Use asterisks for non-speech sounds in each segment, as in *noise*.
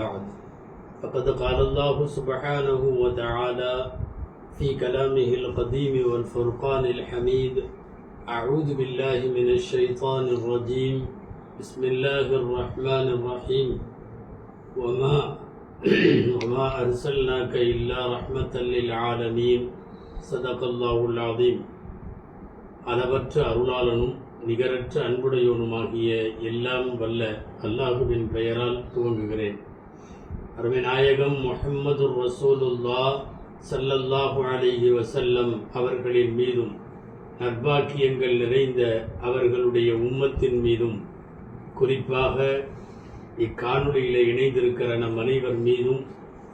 أما بعد فقد قال الله سبحانه وتعالى في كلامه القديم والفرقان الحميد أعوذ بالله من الشيطان الرجيم بسم الله الرحمن الرحيم وما *clears throat* وما أرسلناك إلا رحمة للعالمين صدق الله العظيم அளவற்ற அருளாளனும் நிகரற்ற அன்புடையவனுமாகிய எல்லாம் வல்ல அல்லாஹுவின் பெயரால் துவங்குகிறேன் அருமை நாயகம் முஹம்மது ரசூலுல்லா சல்லல்லாஹு அலிஹி வசல்லம் அவர்களின் மீதும் நற்பாக்கியங்கள் நிறைந்த அவர்களுடைய உம்மத்தின் மீதும் குறிப்பாக இக்காணொலியில் இணைந்திருக்கிற நம் அனைவர் மீதும்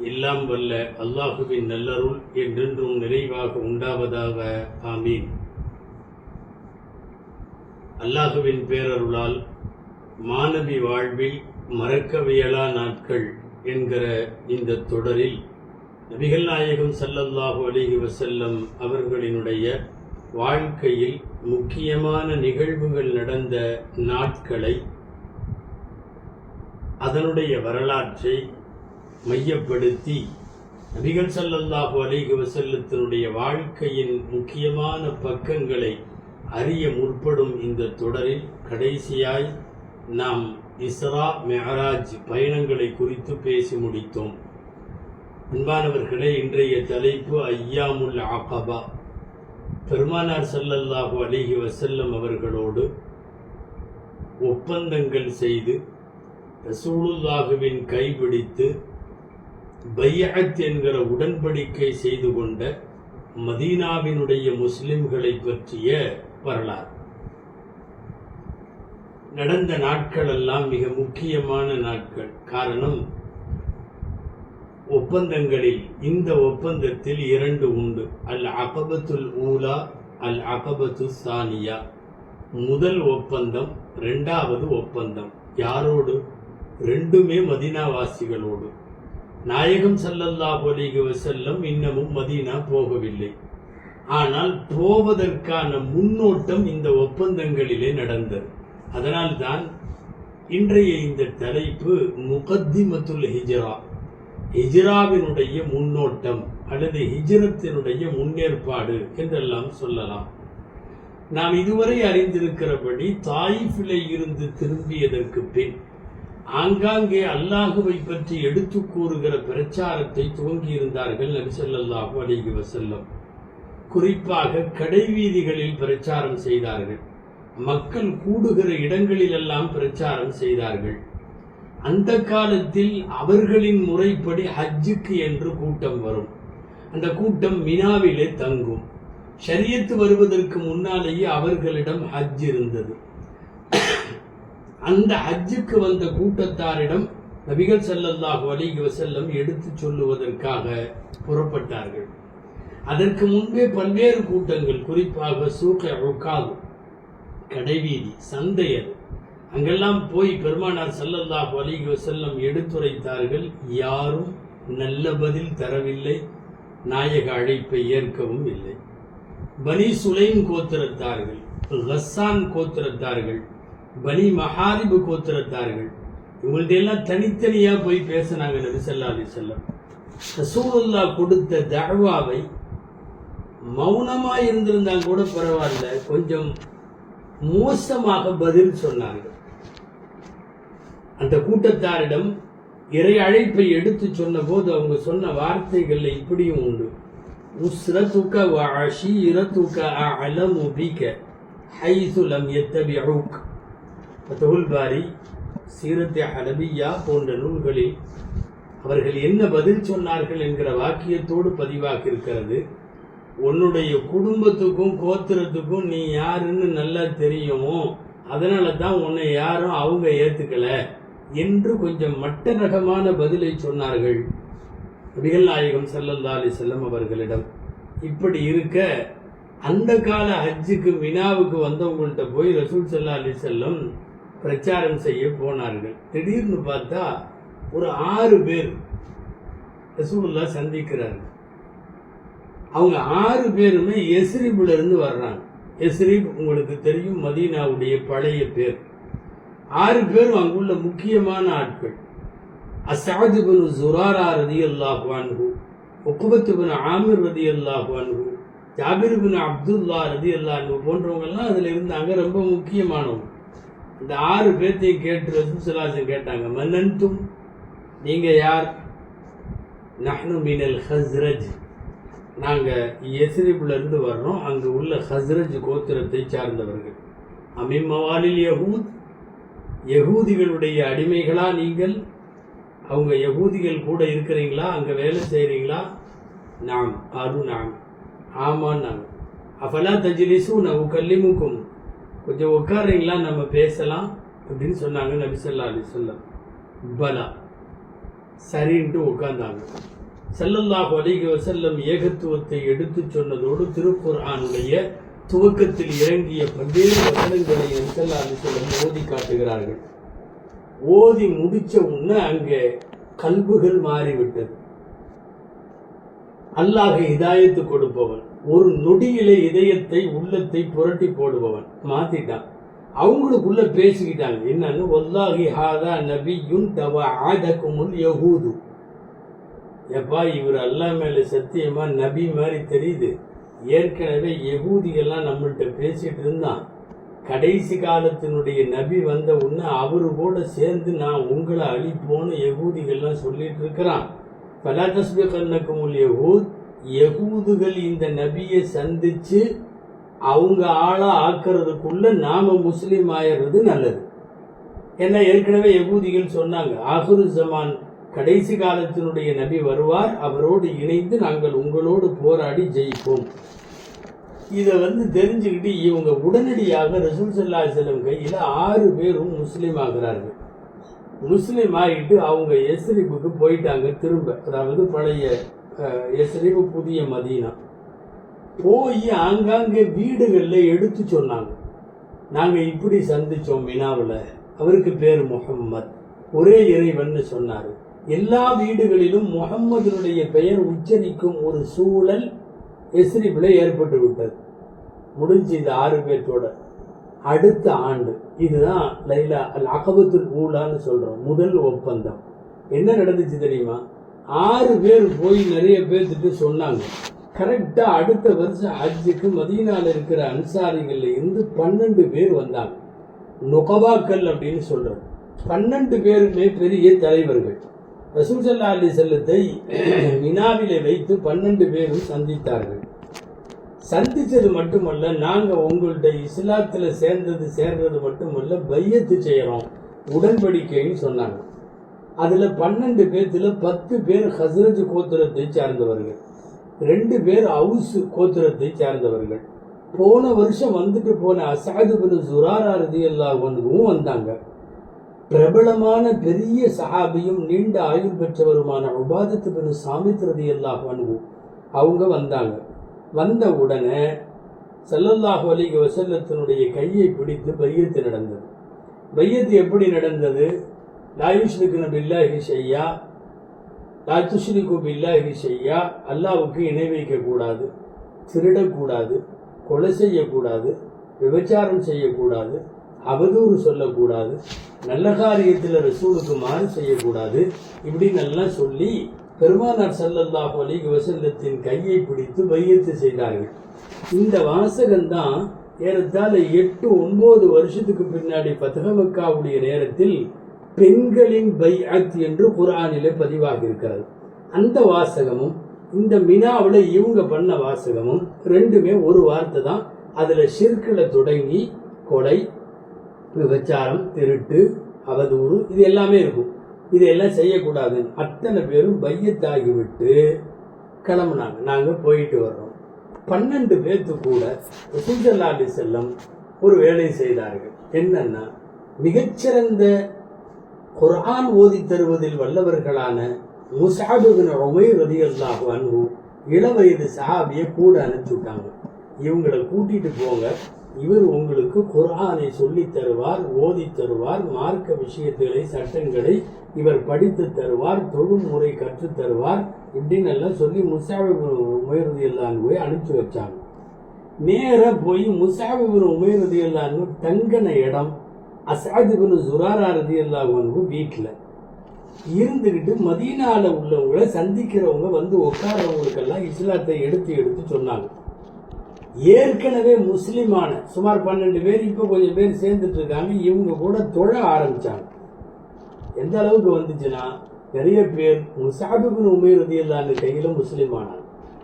எல்லாம் வல்ல அல்லாஹுவின் நல்லருள் என்றென்றும் நிறைவாக உண்டாவதாக ஆமீன். அல்லாஹுவின் பேரருளால் மாணவி வாழ்வில் மறக்கவியலா நாட்கள் என்கிற இந்த தொடரில் நபிகள் நாயகம் சல்லல்லாஹு அலிஹி வசல்லம் அவர்களினுடைய வாழ்க்கையில் முக்கியமான நிகழ்வுகள் நடந்த நாட்களை அதனுடைய வரலாற்றை மையப்படுத்தி நபிகள் சல்லல்லாஹு அலிஹி வசல்லத்தினுடைய வாழ்க்கையின் முக்கியமான பக்கங்களை அறிய முற்படும் இந்த தொடரில் கடைசியாய் நாம் இஸ்ரா மெஹராஜ் பயணங்களை குறித்து பேசி முடித்தோம். அன்பானவர்களே இன்றைய தலைப்பு ஐயாமுல் ஆகபா பெருமானார் சல்லல்லாஹு அலிஹி வசல்லம் அவர்களோடு ஒப்பந்தங்கள் செய்து ரசூலுல்லாஹுவின் கைபிடித்து பையத் என்கிற உடன்படிக்கை செய்து கொண்ட மதீனாவினுடைய முஸ்லிம்களை பற்றிய வரலாறு. நடந்த நாட்கள் எல்லாம் மிக முக்கியமான நாட்கள். காரணம் ஒப்பந்தங்களில் இந்த ஒப்பந்தத்தில் இரண்டு உண்டு. அல் அபபத்துல் ஊலா அல் அபபத்து சானியா. முதல் ஒப்பந்தம் ரெண்டாவது ஒப்பந்தம். யாரோடு? ரெண்டுமே மதினாவாசிகளோடு. நாயகம் சல்லல்லா அலைஹி செல்லம் இன்னமும் மதீனா போகவில்லை. ஆனால் போவதற்கான முன்னோட்டம் இந்த ஒப்பந்தங்களிலே நடந்தது. அதனால்தான் இன்றைய இந்த தலைப்பு முகத்திமத்துல் ஹிஜ்ரா. ஹிஜ்ராவினுடைய முன்னோட்டம் அல்லது ஹிஜ்ரத்தினுடைய முன்னேற்பாடு என்றெல்லாம் சொல்லலாம். நாம் இதுவரை அறிந்திருக்கிறபடி தாயிஃபிலே இருந்து திரும்பியதற்கு பின் ஆங்காங்கே அல்லாஹுவை பற்றி எடுத்து கூறுகிற பிரச்சாரத்தை துவங்கியிருந்தார்கள் நபி ஸல்லல்லாஹு வசல்லம் குறிப்பாக கடைவீதிகளில் பிரச்சாரம் செய்தார்கள். மக்கள் கூடுகிற இடங்களிலெல்லாம் பிரச்சாரம் செய்தார்கள். அந்த காலத்தில் அவர்களின் முறைப்படி ஹஜ்ஜுக்கு என்று கூட்டம் வரும். அந்த கூட்டம் மினாவிலே தங்கும். ஷரியத்து வருவதற்கு முன்னாலேயே அவர்களிடம் ஹஜ் இருந்தது. அந்த ஹஜ்ஜுக்கு வந்த கூட்டத்தாரிடம் நபிகள் ஸல்லல்லாஹு அலைஹி செல்லம் எடுத்துச் சொல்லுவதற்காக புறப்பட்டார்கள். அதற்கு முன்பே பல்வேறு கூட்டங்கள் குறிப்பாக சூக்க உக்காது கடைவீதி சந்தை அது அங்கெல்லாம் போய் பெருமானார் செல்லல்லா அலைஹி செல்லம் எடுத்துரைத்தார்கள் யாரும் நல்ல பதில் தரவில்லை நாயக அழைப்பை ஏற்கவும் இல்லை. பனி சுலைம் கோத்திரத்தார்கள் ஹஸ்ஸான் கோத்திரத்தார்கள் பனி மஹாரிபு கோத்திரத்தார்கள் இவங்கள்ட்ட எல்லாம் தனித்தனியாக போய் பேசினாங்க நபி ஸல்லல்லாஹு செல்லம் வஸல்லம். ரசூலுல்லா கொடுத்த தழ்வாவை மௌனமாக இருந்திருந்தால் கூட பரவாயில்ல கொஞ்சம் மோசமாக பதில் சொன்னார்கள். அந்த கூட்டத்தாரிடம் இறை அழைப்பை எடுத்து சொன்ன போது அவங்க சொன்ன வார்த்தைகள்ல இப்படியும் உண்டு. உஸ்ரதுக வ அஷீரதுக அலமு ஹைசு லம் யத்தபிஉக் ஃபத்துல் பாரி சீரத்தை அலபியா போன்ற நூல்களில் அவர்கள் என்ன பதில் சொன்னார்கள் என்கிற வாக்கியத்தோடு பதிவாக இருக்கிறது உன்னுடைய குடும்பத்துக்கும் கோத்திரத்துக்கும் நீ யாருன்னு நல்லா தெரியும். அதனால தான் உன்னை யாரும் அவங்க ஏத்துக்கல என்று கொஞ்சம் மட்ட ரகமான பதிலை சொன்னார்கள். நபிகள் நாயகம் ஸல்லல்லாஹு செல்லம் அவர்களிடம் இப்படி இருக்க அந்த கால ஹஜ்ஜுக்கு மினாவுக்கு வந்தவங்கள்ட்ட போய் ரசூல் செல்லா அலி செல்லம் பிரச்சாரம் செய்ய போனார்கள். திடீர்னு பார்த்தா ஒரு ஆறு பேர் ரசூல்லா சந்திக்கிறார்கள். அவங்க ஆறு பேருமே எஸ்ரிபிலிருந்து வர்றாங்க. எஸ்ரிப் உங்களுக்கு தெரியும் மதீனாவுடைய பழைய பேர். ஆறு பேரும் அங்குள்ள முக்கியமான ஆட்கள். அசாது பின் ஜுராரா ரதி அல்லாஹ்வான்ஹு ஒக்குபத்து உக்குபத்து பின் ஆமிர் ரதி அல்லாஹ்வான்ஹு ஜாபிர் பின் அப்துல்லா ரதி அல்லாஹ் போன்றவங்கெல்லாம் அதில் இருந்தாங்க ரொம்ப முக்கியமானவங்க. இந்த ஆறு பேர்த்தையும் கேட்டு ரசூசலாசன் கேட்டாங்க மன்னன்தும் நீங்கள் யார்? நஹ்னு மினல் ஹஸ்ரஜ். நாங்கள் எசிரிப்புலேருந்து வர்றோம். அங்கே உள்ள ஹஸ்ரஜ் கோத்திரத்தை சார்ந்தவர்கள். அமிமவாலில் யகூத் யகூதிகளுடைய அடிமைகளா நீங்கள்? அவங்க யகூதிகள் கூட இருக்கிறீங்களா? அங்கே வேலை செய்கிறீங்களா நாம் அது நாம். ஆமாம் நாங்கள் அஃபலா தஜிலிசு நவு கல்லிமுக்கும் கொஞ்சம் உட்காருங்களா நம்ம பேசலாம். அப்படின்னு சொன்னாங்க நபிசல்லா அலி சொல்லம் பலா. சரின்ட்டு உட்காந்தாங்க செல்லல்லாஹு அலைஹி செல்லம் ஏகத்துவத்தை எடுத்துச் சொன்னதோடு திருக்குர்ஆனுடைய துவக்கத்தில் இறங்கிய பல்வேறு வசனங்களை செல்லாது அலி சொல்லம் ஓதி காட்டுகிறார்கள். ஓதி முடிச்ச உடனே அங்கே கல்புகள் மாறிவிட்டது. அல்லாஹ் இதாயத்து கொடுப்பவன் ஒரு நொடியிலே இதயத்தை உள்ளத்தை புரட்டி போடுபவன். மாத்திட்டான். அவங்களுக்குள்ள பேசிக்கிட்டாங்க. என்னன்னு? ஒல்லாஹி ஹாதா நபியுன் தவ ஆதகுமுல் யஹூது. எப்பா இவர் அல்லா மேலே சத்தியமாக நபி மாதிரி தெரியுது. ஏற்கனவே யகூதிகள்லாம் நம்மள்கிட்ட பேசிகிட்டு இருந்தான். கடைசி காலத்தினுடைய நபி வந்த உடனே அவரு கூட சேர்ந்து நான் உங்களை அழிப்போன்னு யகூதிகள்லாம் சொல்லிட்டு இருக்கிறான். பலாதஸ்பி கண்ணக்குமுல் யகூத் யகூதுகள் இந்த நபியை சந்தித்து அவங்க ஆளாக ஆக்கிறதுக்குள்ள நாம் முஸ்லீம் ஆயிடுறது நல்லது. ஏன்னா ஏற்கனவே யகூதிகள் சொன்னாங்க ஆகுரு ஜமான் கடைசி காலத்தினுடைய நபி வருவார் அவரோடு இணைந்து நாங்கள் உங்களோடு போராடி ஜெயிப்போம். இதை வந்து தெரிஞ்சுக்கிட்டு இவங்க உடனடியாக ரசூல் சல்லா செல்லம் கையில் ஆறு பேரும் முஸ்லீம் ஆகிறார்கள். முஸ்லீம் ஆகிட்டு அவங்க எஸ்ரிப்புக்கு போயிட்டாங்க திரும்ப. அதாவது பழைய அஹ், எஸ்ரிப்பு புதிய மதீனா. போய் ஆங்காங்கே வீடுகளில் எடுத்து சொன்னாங்க. நாங்கள் இப்படி சந்தித்தோம் மினாவில். அவருக்கு பேர் முகம்மத் ஒரே இறைவன்னு சொன்னார். எல்லா வீடுகளிலும் முகம்மதுனுடைய பெயர் உச்சரிக்கும் ஒரு சூழல் எஸ்ரிபில் ஏற்பட்டு விட்டது. முடிஞ்சு இந்த ஆறு பேர்த்தோட அடுத்த ஆண்டு இதுதான் லைலா அல் அகபத்துல் ஊலான்னு சொல்கிறோம் முதல் ஒப்பந்தம். என்ன நடந்துச்சு தெரியுமா? ஆறு பேர் போய் நிறைய பேர்த்துட்டு சொன்னாங்க. கரெக்டாக அடுத்த வருஷம் ஹஜ்ஜுக்கு மதியனால் இருக்கிற அன்சாரிகளில் இருந்து பன்னெண்டு பேர் வந்தாங்க. நுகவாக்கள் அப்படின்னு சொல்கிறோம் பன்னெண்டு பேருமே பெரிய தலைவர்கள். ரசூசல்லா அலி செல்லத்தை மினாவிலே வைத்து பன்னெண்டு பேரும் சந்தித்தார்கள். சந்தித்தது மட்டுமல்ல நாங்கள் உங்கள்கிட்ட இஸ்லாத்தில் சேர்ந்தது சேர்ந்தது மட்டுமல்ல பையத்து செய்கிறோம் உடன்படிக்கைன்னு சொன்னாங்க. அதில் பன்னெண்டு பேர்த்தில் பத்து பேர் ஹசரத் கோத்திரத்தை சார்ந்தவர்கள் ரெண்டு பேர் அவுஸ் கோத்திரத்தை சார்ந்தவர்கள். போன வருஷம் வந்துட்டு போன அசாது பின் சுராரதி எல்லா ஒன்றுவும் வந்தாங்க. பிரபலமான பெரிய சஹாபியும் நீண்ட ஆயுள் பெற்றவருமான உபாதத்து பின் சாமித் ரதி அல்லாஹ் அவங்க வந்தாங்க. வந்த உடனே செல்லல்லாஹு அலிக வசல்லத்தினுடைய கையை பிடித்து பையத்து நடந்தது. பையத்து எப்படி நடந்தது? லாயுஷ்ரிக்கு பில்லாஹி செய்யா லா பில்லாஹி செய்யா அல்லாவுக்கு இணை வைக்கக்கூடாது திருடக்கூடாது கொலை செய்யக்கூடாது விபச்சாரம் செய்யக்கூடாது அவதூறு சொல்லக்கூடாது. நல்ல காரியத்தில் ரசூலுக்கு மாறு செய்யக்கூடாது. இப்படி நல்லா சொல்லி பெருமானார் சல்லல்லாஹ் அலைஹி வசந்தத்தின் கையை பிடித்து பையத்து செய்தார்கள். இந்த வாசகம்தான் ஏறத்தாழ எட்டு ஒன்பது வருஷத்துக்கு பின்னாடி பத்தகமக்காவுடைய நேரத்தில் பெண்களின் பை அத் என்று குரானிலே பதிவாகி இருக்கிறது. அந்த வாசகமும் இந்த மினாவில் இவங்க பண்ண வாசகமும் ரெண்டுமே ஒரு வார்த்தை தான். அதில் ஷிர்கில் தொடங்கி கொலை விபச்சாரம் திருட்டு அவதூறு இது எல்லாமே இருக்கும். இதெல்லாம் செய்யக்கூடாதுன்னு அத்தனை பேரும் பையத்தாகிவிட்டு கிளம்புனாங்க. நாங்கள் போயிட்டு வர்றோம். பன்னெண்டு பேர்த்து கூட ரசூலுல்லாஹி அலைஹி செல்லம் ஒரு வேலை செய்தார்கள். என்னன்னா மிகச்சிறந்த குரான் ஓதி தருவதில் வல்லவர்களான முசாபுபின் உமைர் ரதியல்லாஹு அன்ஹு இளவயது சஹாபியை கூட அனுப்பிச்சு விட்டாங்க. இவங்களை கூட்டிட்டு போங்க. இவர் உங்களுக்கு குரானை சொல்லி தருவார் ஓதி தருவார் மார்க்க விஷயங்களை சட்டங்களை இவர் படித்து தருவார் தொழில்முறை கற்றுத் தருவார். இப்படின்னு எல்லாம் சொல்லி முசாபிபின் உமேரதி ரதியல்லாஹு போய் அனுப்பிச்சு வச்சாங்க. நேராக போய் முசாபிபின் உமேரதி ரதியல்லாஹு தங்கின இடம் அசாதிபின் சுராரா ஜுராரா ரதியல்லாஹு அன்ஹு வீட்டில் இருந்துக்கிட்டு மதீனாவில் உள்ளவங்களை சந்திக்கிறவங்க வந்து உட்காரவங்களுக்கெல்லாம் இஸ்லாத்தை எடுத்து எடுத்து சொன்னாங்க. ஏற்கனவே முஸ்லீமான சுமார் பன்னெண்டு பேர் இப்போ கொஞ்சம் பேர் சேர்ந்துட்டு இருக்காங்க இவங்க கூட தொழ ஆரம்பித்தாங்க எந்த அளவுக்கு வந்துச்சுன்னா நிறைய பேர் முசாபிபின் உமேர் ரதியல்லான்னு முஸ்லீம் ஆனாங்க.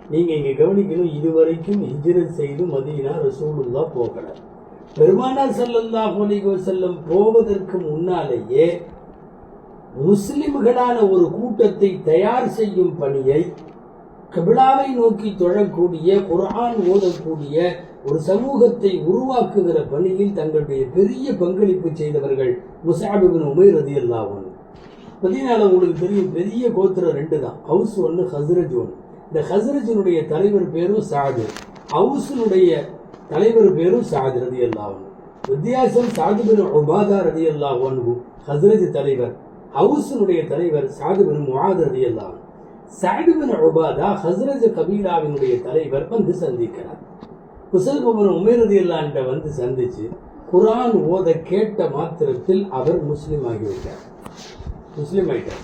நீங்கள் இங்கே கவனிக்கணும் இதுவரைக்கும் ஹிஜ்ரத் செய்து மதியினா ரசூலுல்லா போகல. பெருமானார் ஸல்லல்லாஹு போலிகோ செல்லம் போவதற்கு முன்னாலேயே முஸ்லிம்களான ஒரு கூட்டத்தை தயார் செய்யும் பணியை கபிலாவை நோக்கி தொழக்கூடிய குர்ஆன் ஓதக்கூடிய ஒரு சமூகத்தை உருவாக்குகிற பணியில் தங்களுடைய பெரிய பங்களிப்பு செய்தவர்கள் முசாபிபின் உமைர் ரதியல்லாஹு அல்லாவும் மதீனால உங்களுக்கு தெரியும் பெரிய கோத்திரம் ரெண்டு தான். ஹவுஸ் ஒன்று ஹஸ்ரஜ் ஒன்று இந்த ஹஸ்ரஜினுடைய தலைவர் பேரும் சாது ஹவுஸினுடைய தலைவர் பேரும் சாது ரதி அல்லாவும் வித்தியாசம் சாதுபின் உபாதா ரதி அல்லாஹ் ஹசரஜ் தலைவர். ஹவுஸினுடைய தலைவர் சாதுபின் முகாத் ரதி அல்லாஹ் சாது உபாதா ஹஸ்ரஜ் கபீலாவினுடைய தலைவர் வந்து சந்திக்கிறார். குசல்பவன் பவன் உமேர் வந்து சந்திச்சு குரான் ஓத கேட்ட மாத்திரத்தில் அவர் முஸ்லீம் ஆகிவிட்டார். முஸ்லீம் ஆயிட்டார்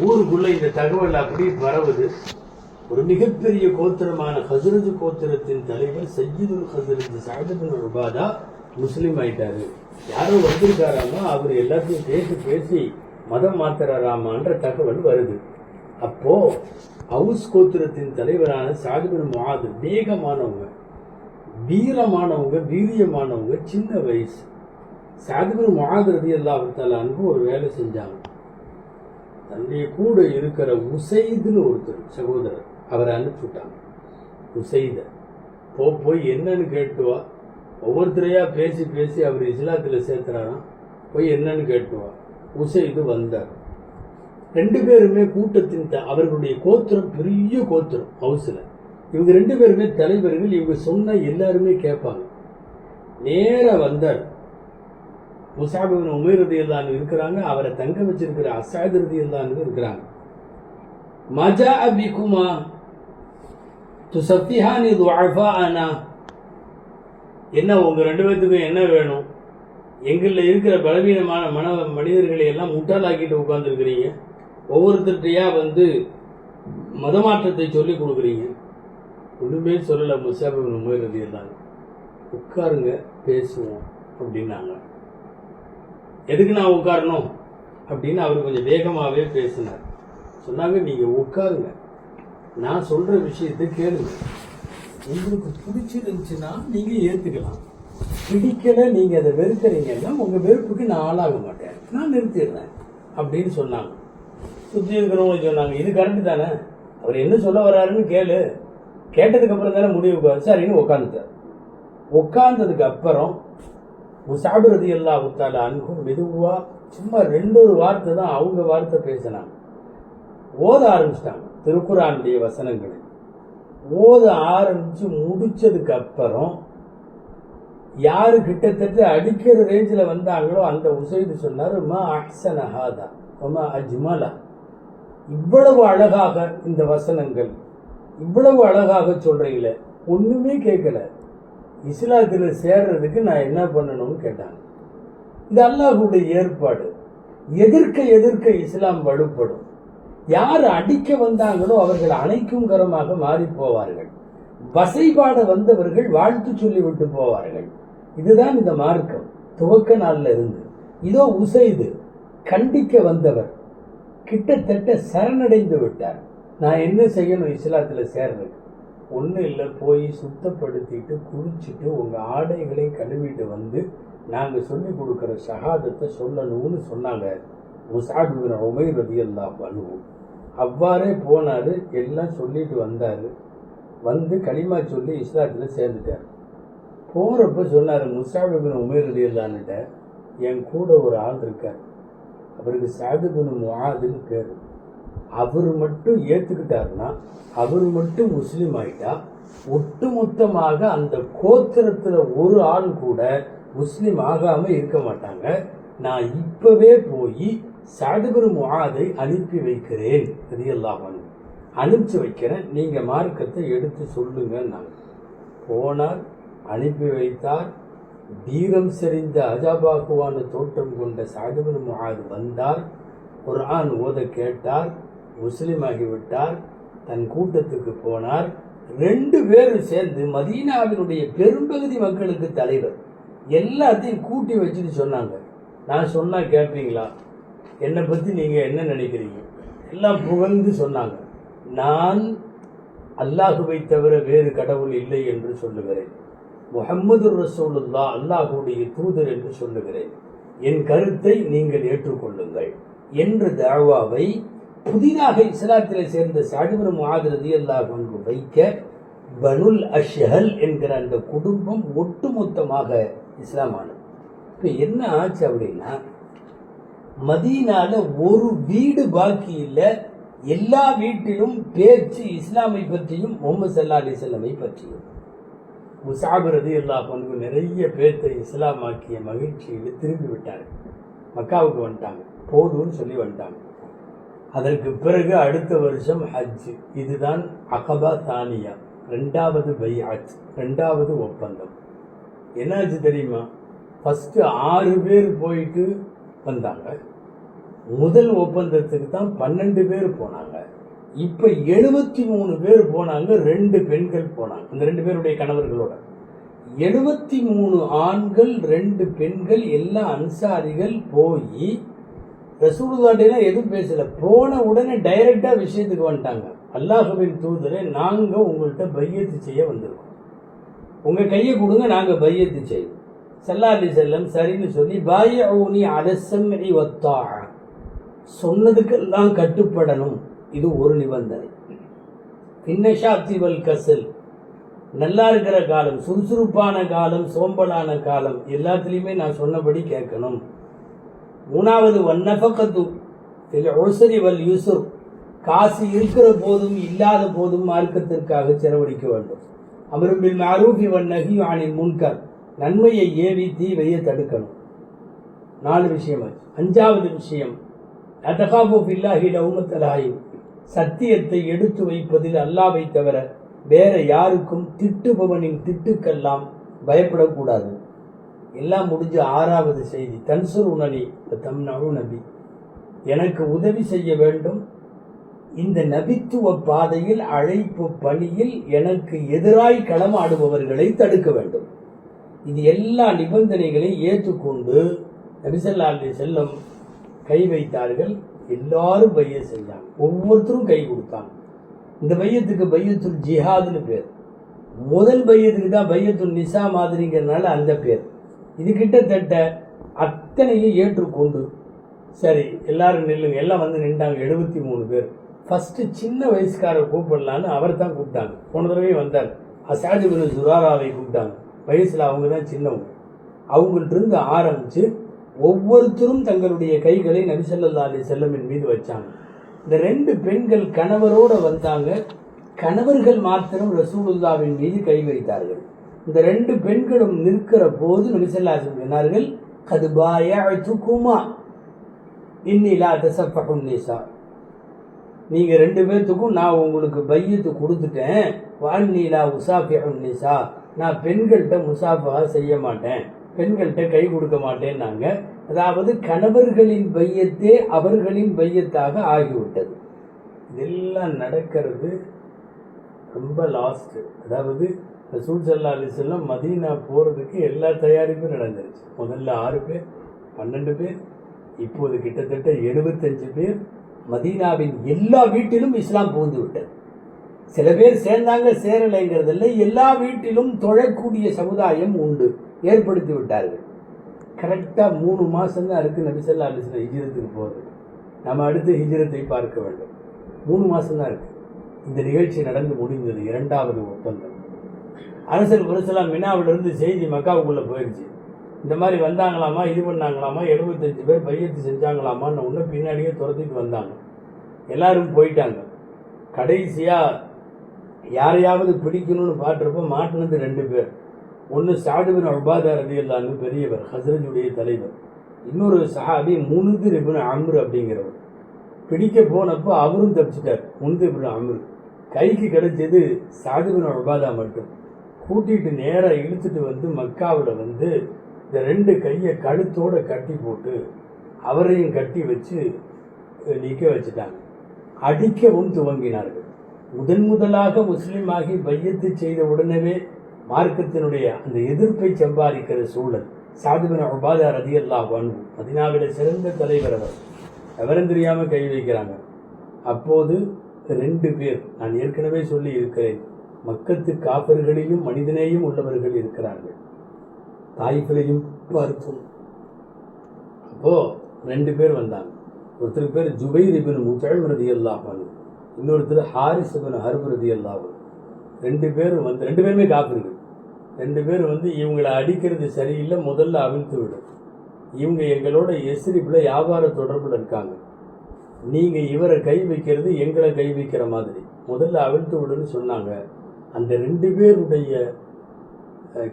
ஊருக்குள்ள இந்த தகவல் அப்படி பரவுது. ஒரு மிகப்பெரிய கோத்திரமான ஹசரத் கோத்திரத்தின் தலைவர் சையீதுல் ஹசரத் சாதபின் உபாதா முஸ்லீம் ஆயிட்டாரு யாரோ வந்திருக்காராமா? அவர் எல்லாத்தையும் பேசி பேசி மதம் மாத்துறாராமான்ற தகவல் வருது. அப்போ ஹவுஸ் கோத்திரத்தின் தலைவரான சாதுபின் மாது வேகமானவங்க வீரமானவங்க வீரியமானவங்க சின்ன வயசு. சாதுபின் முஆது எல்லா அல்லாஹு ஒரு வேலை செஞ்சாங்க. தன்னுடைய கூட இருக்கிற உசைதுன்னு ஒருத்தர் சகோதரர் அவரை அனுப்பிச்சுட்டாங்க. உசைத போ போய் என்னன்னு கேட்டுவா ஒவ்வொருத்தரையா பேசி பேசி அவர் இஸ்லாத்தில் சேர்த்துறாராம். போய் என்னன்னு கேட்டுவா உசைது வந்தார். ரெண்டு பேருமே கூட்டத்தின் த- அவர்களுடைய கோத்திரம் பெரிய கோத்திரம் ஹவுஸில் இவங்க ரெண்டு பேருமே தலைவர்கள் இவங்க சொன்ன எல்லாருமே கேட்பாங்க. நேராக வந்தார். முசாபின் உமேர் ரதியல்லான்னு இருக்கிறாங்க அவரை தங்க வச்சிருக்கிற அசாத் ரதியல்லான்னு இருக்கிறாங்க. மஜா அபிகுமா துசத்திஹானி துவாஃபா ஆனா என்ன உங்கள் ரெண்டு பேர்த்துக்கும் என்ன வேணும்? எங்களில் இருக்கிற பலவீனமான மன மனிதர்களை எல்லாம் முட்டாளாக்கிட்டு உட்காந்துருக்கிறீங்க ஒவ்வொருத்தர்கிட்டயா வந்து மதமாற்றத்தை சொல்லி கொடுக்குறீங்க. ஒன்றுமே சொல்லலை முசாபிபின் முயற்சி இருந்தாங்க உட்காருங்க பேசுவோம் அப்படின்னாங்க. எதுக்கு நான் உட்காரணும்? அப்படின்னு அவர் கொஞ்சம் வேகமாகவே பேசினார். சொன்னாங்க நீங்கள் உட்காருங்க. நான் சொல்கிற விஷயத்தை கேளுங்க. உங்களுக்கு பிடிச்சிருந்துச்சுன்னா நீங்கள் ஏற்றுக்கலாம் பிடிக்கலை நீங்கள் அதை வெறுக்கிறீங்கன்னா உங்கள் வெறுப்புக்கு நான் ஆளாக மாட்டேன். நான் நிறுத்திடுறேன். அப்படின்னு சொன்னாங்க. சுற்றி இருக்கிறவங்க சொன்னாங்க இது கரெக்டு தானே? அவர் என்ன சொல்ல வர்றாருன்னு கேளு. கேட்டதுக்கு அப்புறம் தானே முடிவு வர சரின்னு உட்காந்துட்டார் உட்கார்ந்ததுக்கு அப்புறம் முசாபிரதி எல்லா உத்தால அன்பும் மெதுவாக சும்மா ரெண்டு ஒரு வார்த்தை தான் அவங்க வார்த்தை பேசினாங்க. ஓத ஆரம்பிச்சிட்டாங்க திருக்குறானுடைய வசனங்களை. ஓத ஆரம்பித்து முடித்ததுக்கு அப்புறம் யார் கிட்டத்தட்ட அடிக்கிற ரேஞ்சில் வந்தாங்களோ அந்த உசைது சொன்னார் மா அஹ்சன ஹாதா மா அஜ்மலா. இவ்வளவு அழகாக இந்த வசனங்கள் இவ்வளவு அழகாக சொல்கிறீங்களே ஒன்றுமே கேட்கல. இஸ்லாத்தில் சேர்றதுக்கு நான் என்ன பண்ணணும்னு கேட்டாங்க. இது அல்லாஹுடைய ஏற்பாடு. எதிர்க்க எதிர்க்க இஸ்லாம் வலுப்படும். யார் அடிக்க வந்தாங்களோ அவர்கள் அணைக்கும் கரமாக மாறி போவார்கள் வசைபாட வந்தவர்கள் வாழ்த்து சொல்லிவிட்டு போவார்கள். இதுதான் இந்த மார்க்கம். துவக்க நாளில் இருந்து. இதோ உசைது கண்டிக்க வந்தவர். கிட்டத்தட்ட சரணடைந்து விட்டார். நான் என்ன செய்யணும்? இஸ்லாத்தில் சேர்றதுக்கு ஒன்றும் இல்லை போய் சுத்தப்படுத்திட்டு குளிச்சுட்டு உங்கள் ஆடைகளை கழுவிட்டு வந்து நாங்கள் சொல்லி கொடுக்குற ஷஹாதத்தை சொல்லணும்னு சொன்னாங்க. முசாபிபின் உமைர் ரதி அல்லா பண்ணுவோம் அவ்வாறே போனார் எல்லாம் சொல்லிட்டு வந்தார். வந்து களிமா சொல்லி இஸ்லாத்தில் சேர்ந்துட்டார். போகிறப்ப சொன்னார் முசாபிபின் உமைர் ரதி அல்லான்னுட்ட என் கூட ஒரு ஆள் இருக்கார். அவருக்கு சாதுபின் முகாதுன்னு பேர். அவர் மட்டும் ஏற்றுக்கிட்டாருன்னா அவர் மட்டும் முஸ்லீம் ஆயிட்டா ஒட்டுமொத்தமாக அந்த கோத்திரத்தில் ஒரு ஆள் கூட முஸ்லீம் ஆகாமல் இருக்க மாட்டாங்க. நான் இப்போவே போய் சாதுபர் முகாதை அனுப்பி வைக்கிறேன் ரலியல்லாஹு அன்ஹு. அனுப்பிச்சு வைக்கிறேன் நீங்கள் மார்க்கத்தை எடுத்து சொல்லுங்கன்னாங்க. போனார் அனுப்பி வைத்தார் வீரம் செறிந்த அஜாபாகுவான தோற்றம் கொண்ட சாதுபன் முகாது வந்தார். குர்ஆன் ஓத கேட்டார். முஸ்லீம் ஆகிவிட்டார். தன் கூட்டத்துக்கு போனார். ரெண்டு பேரும் சேர்ந்து மதீனாவினுடைய பெரும்பகுதி மக்களுக்கு தலைவர். எல்லாத்தையும் கூட்டி வச்சுட்டு சொன்னாங்க. நான் சொன்னால் கேட்பீங்களா? என்னை பற்றி நீங்கள் என்ன நினைக்கிறீங்க? எல்லாம் புகழ்ந்து சொன்னாங்க. நான் அல்லாஹுவை தவிர வேறு கடவுள் இல்லை என்று சொல்லுகிறேன். முஹம்மது ரசூலுல்லா அல்லாஹுடைய தூதர் என்று சொல்லுகிறேன். என் கருத்தை நீங்கள் ஏற்றுக்கொள்ளுங்கள். என்ற தாழ்வாவை புதிதாக இஸ்லாத்தில் சேர்ந்த சாடிபுரம் ஆதரதி அல்லாஹ் அங்கு வைக்க பனுல் அஷ்ஹல் என்கிற அந்த குடும்பம் ஒட்டுமொத்தமாக இஸ்லாமானது. இப்போ என்ன ஆச்சு அப்படின்னா மதீனால ஒரு வீடு பாக்கி இல்லை. எல்லா வீட்டிலும் பேச்சு இஸ்லாமை பற்றியும் முகமது சல்லா அலிசல்லமை பற்றியும். முசாபிரதி எல்லா பண்பு நிறைய பேர்த்தை இஸ்லாமாக்கிய மகிழ்ச்சியில் திரும்பி விட்டார்கள் மக்காவுக்கு வந்துட்டாங்க. போதும்னு சொல்லி வந்துட்டாங்க. அதற்கு பிறகு அடுத்த வருஷம் ஹஜ். இதுதான் அகபா தானியா. ரெண்டாவது பையாஜ் ரெண்டாவது ஒப்பந்தம். என்னாச்சு தெரியுமா? ஃபஸ்ட்டு ஆறு பேர் போயிட்டு வந்தாங்க. முதல் ஒப்பந்தத்துக்கு தான் பன்னெண்டு பேர் போனாங்க. இப்போ எழுபத்தி மூணு பேர் போனாங்க ரெண்டு பெண்கள் போனாங்க. அந்த ரெண்டு பேருடைய கணவர்களோட. எழுபத்தி மூணு ஆண்கள் ரெண்டு பெண்கள் எல்லாம் அன்சாரிகள் போய் ரசூலுல்லாட்டெல்லாம் எதுவும் பேசலை. போன உடனே டைரெக்டாக விஷயத்துக்கு வந்துட்டாங்க. அல்லாஹுவின் தூதரை நாங்கள் உங்கள்கிட்ட பையத்து செய்ய வந்திருக்கோம். உங்கள் கையை கொடுங்க நாங்கள் பையத்து செய்வோம். சல்லா செல்லம் சரின்னு சொல்லி பாய ஊனி அலசம் வத்தா சொன்னதுக்கெல்லாம் கட்டுப்படணும். இது ஒரு நிபந்தனை. பின்னஷாப்திவல் கசல். நல்லா இருக்கிற காலம் சுறுசுறுப்பான காலம் சோம்பலான காலம் எல்லாத்துலேயுமே நான் சொன்னபடி கேட்கணும். மூணாவது வன்னபக்கத்து ஒசரி வல் யூசுர். காசு இருக்கிற போதும் இல்லாத போதும் மார்க்கத்திற்காக செலவழிக்க வேண்டும். அமரும்பில் மாரூபி வன் நகி ஆனின் முன்கர். நன்மையை ஏவி தீவையை தடுக்கணும். நாலு விஷயம் அஞ்சாவது விஷயம் அதகாபு பில்லாஹி லவுமத்தலாயும் சத்தியத்தை எடுத்து வைப்பதில் அல்லாவை தவிர வேற யாருக்கும் திட்டுபவனின் திட்டுக்கெல்லாம் பயப்படக்கூடாது. எல்லாம் முடிஞ்ச ஆறாவது செய்தி. தன்சுர் உணனி தம் நபி. எனக்கு உதவி செய்ய வேண்டும். இந்த நபித்துவ பாதையில் அழைப்பு பணியில் எனக்கு எதிராய் களமாடுபவர்களை தடுக்க வேண்டும். இது எல்லா நிபந்தனைகளையும் ஏற்றுக்கொண்டு நபிசல்லா செல்லும் செல்லம் கை வைத்தார்கள். எல்லாரும் பைய செஞ்சாங்க ஒவ்வொருத்தரும் கை கொடுத்தாங்க இந்த பையத்துக்கு பையத்துல் ஜிஹாதுன்னு பேர். முதல் பையத்துக்கு தான் பையத்துல் நிசா மாதிரிங்கிறதுனால அந்த பேர். இது கிட்டத்தட்ட அத்தனையும் ஏற்றுக்கொண்டு சரி எல்லாரும் நில்லுங்க. எல்லாம் வந்து நின்றாங்க எழுபத்தி மூணு பேர். ஃபஸ்ட்டு சின்ன வயசுக்காரர் கூப்பிடலான்னு அவர் தான் கூப்பிட்டாங்க. போன தடவையும் வந்தார். அசாஜி சுதாராவை கூப்பிட்டாங்க. வயசில் அவங்க தான் சின்னவங்க. அவங்கள்ட்ட இருந்து ஆரம்பித்து ஒவ்வொருத்தரும் தங்களுடைய கைகளை நபிசல்லா அலி செல்லமின் மீது வச்சாங்க. இந்த ரெண்டு பெண்கள் கணவரோடு வந்தாங்க. கணவர்கள் மாத்திரம் ரசூலுல்லாவின் மீது கை வைத்தார்கள். இந்த ரெண்டு பெண்களும் நிற்கிற போது நபிசல்லா சொன்னார்கள் கதுபாய துக்குமா இன்னிலா தசப்பகும் நிசா நீங்க ரெண்டு பேர்த்துக்கும் நான் உங்களுக்கு பையத்து கொடுத்துட்டேன். வான்நீலா உசாஃபியும் நிசா நான் பெண்கள்கிட்ட முசாஃபா செய்ய மாட்டேன். பெண்கள்கிட்ட கை கொடுக்க மாட்டேன்னாங்க. அதாவது கணவர்களின் பையத்தே அவர்களின் பையத்தாக ஆகிவிட்டது. இதெல்லாம் நடக்கிறது ரொம்ப லாஸ்ட்டு அதாவது ரசூல் சல்லா மதீனா போகிறதுக்கு எல்லா தயாரிப்பும் நடந்துருச்சு. முதல்ல ஆறு பேர் பன்னெண்டு பேர் இப்போது கிட்டத்தட்ட எழுபத்தஞ்சு பேர் மதீனாவின் எல்லா வீட்டிலும் இஸ்லாம் புகுந்து விட்டது. சில பேர் சேர்ந்தாங்க சேரலைங்கிறதில்ல. எல்லா வீட்டிலும் தொழக்கூடிய சமுதாயம் உண்டு. ஏற்படுத்தி விட்டார்கள். கரெக்டாக மூணு மாதம் தான் இருக்குது நபிசல்லா அலிஸ்லாம் ஹிஜிரத்துக்கு போகிறது நம்ம அடுத்து ஹிஜிரத்தை பார்க்க வேண்டும். மூணு மாதம் தான் இருக்குது இந்த நிகழ்ச்சி நடந்து முடிந்தது இரண்டாவது ஒப்பந்தம். அரசர் புரசலாம் மினாவிலிருந்து செய்தி மக்காவுக்குள்ளே போயிடுச்சு இந்த மாதிரி வந்தாங்களாமா இது பண்ணாங்களாமா எழுபத்தஞ்சு பேர் பையத்து செஞ்சாங்களாமான்னு ஒன்று பின்னாடியே துரத்திட்டு வந்தாங்க. எல்லாரும் போயிட்டாங்க. கடைசியாக யாரையாவது பிடிக்கணும்னு பாட்டுறப்ப மாட்டினது ரெண்டு பேர். ஒன்று சாடுபின் உபாதா இல்லாமல் பெரியவர் ஹசரஜுடைய தலைவர். இன்னொரு சஹாபி முனுது ரிபுன் அம்ரு அப்படிங்கிறவர். பிடிக்க போனப்போ அவரும் தப்பிச்சிட்டார் முனுது இபின் அம்ரு. கைக்கு கிடைச்சது சாடுபின் அபாதா மட்டும். கூட்டிகிட்டு நேராக இழுத்துட்டு வந்து மக்காவில் வந்து இந்த ரெண்டு கையை கழுத்தோடு கட்டி போட்டு அவரையும் கட்டி வச்சு நிற்க வச்சுட்டாங்க. அடிக்கவும் துவங்கினார்கள். முதன் முதலாக முஸ்லீமாகி பையத்து செய்த உடனே மார்க்கத்தினுடைய அந்த எதிர்ப்பை சம்பாதிக்கிற சூழல். சாதுபின் உபாதா ரதி அல்லா வன்பு மதினாவிட சிறந்த தலைவர் அவர். எவரும் தெரியாமல் கை வைக்கிறாங்க. அப்போது ரெண்டு பேர் நான் ஏற்கனவே சொல்லி இருக்கிறேன். மக்கத்து காப்பர்களிலும் மனிதனேயும் உள்ளவர்கள் இருக்கிறார்கள். தாய்களையும் பார்த்தோம் அப்போது ரெண்டு பேர் வந்தாங்க. ஒருத்தருக்கு பேர் ஜுபைர் இபின் முத்தழ் ரதி அல்லாஹன் இன்னொருத்தர் ஹாரிஸ் இபின் ஹர்ப் ரதி அல்லாஹன் ரெண்டு பேரும் வந்து ரெண்டு பேருமே காப்பிர்கள். ரெண்டு பேர் வந்து இவங்களை அடிக்கிறது சரியில்லை முதல்ல அவிழ்த்து விடும். இவங்க எங்களோட எஸ்ரிப்பில் வியாபார தொடர்பில் இருக்காங்க. நீங்கள் இவரை கை வைக்கிறது எங்களை கை வைக்கிற மாதிரி. முதல்ல அவிழ்த்து விடுன்னு சொன்னாங்க. அந்த ரெண்டு பேருடைய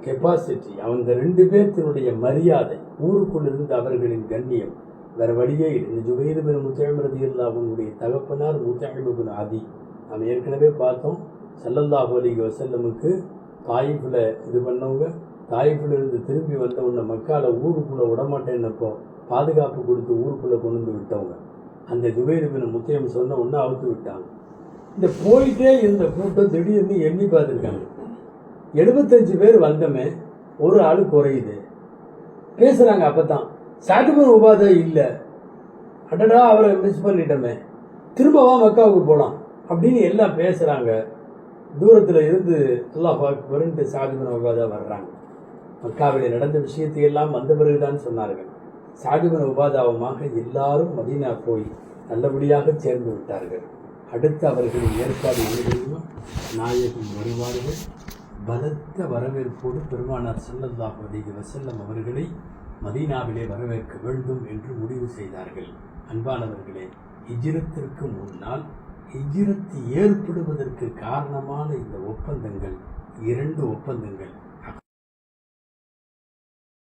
கெப்பாசிட்டி அந்த ரெண்டு பேர்த்தினுடைய மரியாதை ஊருக்குள் இருந்த அவர்களின் கண்ணியம் வேறு வழியே இல்லை. இந்த ஜுபைது பின் முத்தழமரதி அவங்களுடைய தகப்பனார் முத்தழமுபின் ஆதி. நாம் ஏற்கனவே பார்த்தோம் சல்லல்லாஹு போலி வசல்லமுக்கு தாயிஃபில் இது பண்ணவங்க தாயிஃபில் இருந்து திரும்பி வந்த உடனே மக்கால ஊருக்குள்ளே விடமாட்டேன்னப்போ பாதுகாப்பு கொடுத்து ஊருக்குள்ளே கொண்டு வந்து விட்டவங்க. அந்த ஜுபைது பின் முத்தையம் சொன்ன ஒன்று அவுத்து விட்டாங்க. இந்த போயிட்டே இருந்த கூட்டம் திடீர்னு எண்ணி பார்த்துருக்காங்க. எழுபத்தஞ்சு பேர் வந்தமே ஒரு ஆள் குறையுது. பேசுகிறாங்க அப்போ தான் சாட்டுமன் உபாதை இல்லை. அடடா அவரை மிஸ் பண்ணிட்டோமே. திரும்பவா மக்காவுக்கு போகலாம் அப்படின்னு எல்லாம் பேசுகிறாங்க தூரத்தில் இருந்து அல்லாஹ் வருண்டு சாதுபின் உபாதா வர்றாங்க. மக்காவிலே நடந்த விஷயத்தை எல்லாம் வந்த பிறகுதான் சொன்னார்கள். சாதுபின் உபாதாவுமாக எல்லாரும் மதீனா போய் நல்லபடியாக சேர்ந்து விட்டார்கள். அடுத்து அவர்களின் ஏற்பாடு என்ன நாயகம் வருவார்கள். பலத்த வரவேற்போடு பெருமானார் ஸல்லல்லாஹு அதிக வசல்லம் அவர்களை மதீனாவிலே வரவேற்க வேண்டும் என்று முடிவு செய்தார்கள். அன்பானவர்களே இஜிரத்திற்கு முன்னால் ஹிஜ்ரத்து ஏற்படுவதற்கு காரணமான இந்த ஒப்பந்தங்கள் இரண்டு ஒப்பந்தங்கள்.